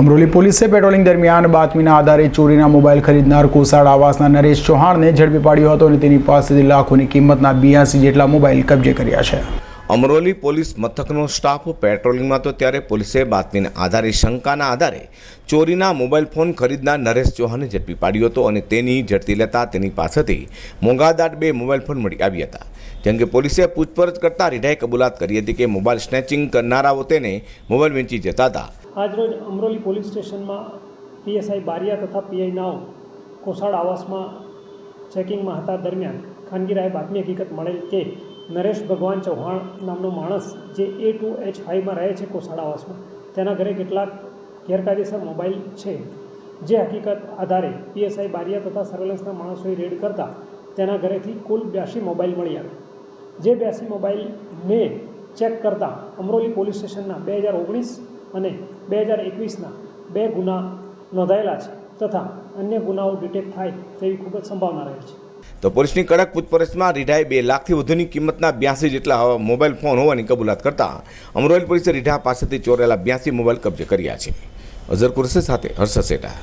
અમરોલી પોલીસે પેટ્રોલિંગ દરમિયાન બાતમીના આધારે ચોરીના મોબાઈલ ખરીદનાર કોસાડ આવાસના નરેશ ચૌહાણને ઝડપી પાડ્યો હતો અને તેની પાસેથી લાખોની કિંમતના બિયાસી જેટલા મોબાઈલ કબજે કર્યા છે. અમરોલી પોલીસ મથકનો સ્ટાફ પેટ્રોલિંગમાં હતો ત્યારે પોલીસે બાતમીના આધારે શંકાના આધારે ચોરીના મોબાઈલ ફોન ખરીદનાર નરેશ ચૌહાણને ઝડપી પાડ્યો હતો અને તેની ઝડપી લેતા તેની પાસેથી મોંઘાદાટ બે મોબાઈલ ફોન મળી આવ્યા હતા. જેમ કે પોલીસે પૂછપરછ કરતા રીઢાએ કબૂલાત કરી હતી કે મોબાઈલ સ્નેચિંગ કરનારાઓ તેને મોબાઈલ વેચી જતા હતા. આજરોજ અમરોલી પોલીસ સ્ટેશનમાં પીએસઆઈ બારિયા તથા પીઆઈ નાઓ કોસાડ આવાસમાં ચેકિંગમાં હતા દરમિયાન ખાનગીરાએ બાતમી હકીકત મળેલ કે નરેશ ભગવાન ચૌહાણ નામનો માણસ જે એ ટુ એચ ફાઇવમાં રહે છે કોસાડ આવાસમાં, તેના ઘરે કેટલાક ગેરકાયદેસર મોબાઈલ છે. જે હકીકત આધારે પીએસઆઈ બારિયા તથા સર્વેલન્સના માણસોએ રેડ કરતા તેના ઘરેથી કુલ બ્યાસી મોબાઈલ મળી આવ્યા. જે બ્યાસી મોબાઈલ મેં ચેક કરતાં અમરોલી પોલીસ સ્ટેશનના બે હજાર ઓગણીસ અને બે હજાર એકવીસના બે ગુના નોંધાયેલા છે તથા અન્ય ગુનાઓ ડિટેક્ટ થાય તેવી ખૂબ જ સંભાવના રહે છે. તો પોલીસની કડક પૂછપરછમાં રીઢાએ બે લાખથી વધુની કિંમતના બ્યાસી જેટલા મોબાઈલ ફોન હોવાની કબૂલાત કરતા અમરોલી પોલીસે રીઢા પાસેથી ચોરેલા બ્યાસી મોબાઈલ કબજે કર્યા છે. અઝર કુરશી સાથે હર્ષ સેટા.